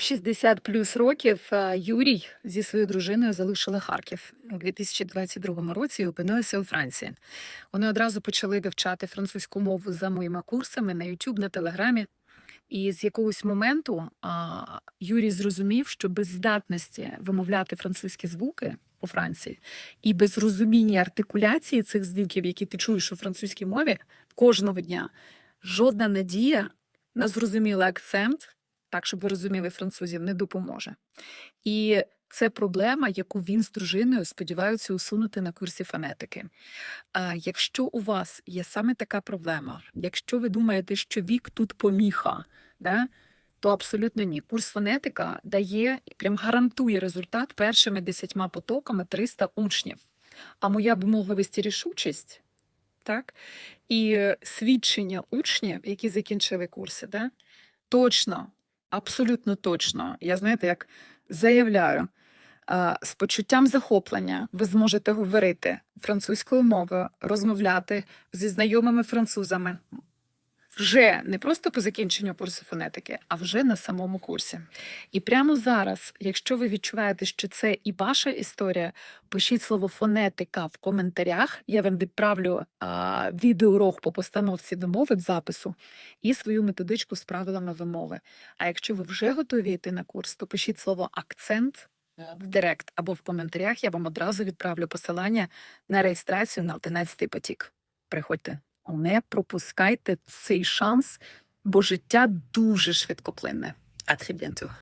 60 плюс років Юрій зі своєю дружиною залишили Харків у 2022 році і опинилися у Франції. Вони одразу почали вивчати французьку мову за моїми курсами на YouTube, на Телеграмі. І з якогось моменту а, Юрій зрозумів, що без здатності вимовляти французькі звуки у Франції і без розуміння артикуляції цих звуків, які ти чуєш у французькій мові кожного дня, жодна надія на зрозумілий акцент, так щоб ви розуміли французів, не допоможе. І це проблема, яку він з дружиною сподіваються усунути на курсі фонетики. Якщо у вас є саме така проблема, якщо ви думаєте, що вік тут поміха, да, то абсолютно ні. Курс фонетика дає прям гарантує результат першими десятьма потоками 300 учнів. А моя вимогливість і рішучість, так, і свідчення учнів, які закінчили курси, да, точно, абсолютно точно. Я знаєте, як заявляю, з почуттям захоплення ви зможете говорити французькою мовою, розмовляти зі знайомими французами. Вже не просто по закінченню курсу фонетики, а вже на самому курсі. І прямо зараз, якщо ви відчуваєте, що це і ваша історія, пишіть слово фонетика в коментарях. Я вам відправлю а, відеоурок по постановці вимови в запису і свою методичку з правилами вимови. А якщо ви вже готові йти на курс, то пишіть слово акцент в директ або в коментарях. Я вам одразу відправлю посилання на реєстрацію на 11-й потік. Приходьте, не пропускайте цей шанс, бо життя дуже швидкоплинне. А bientôt.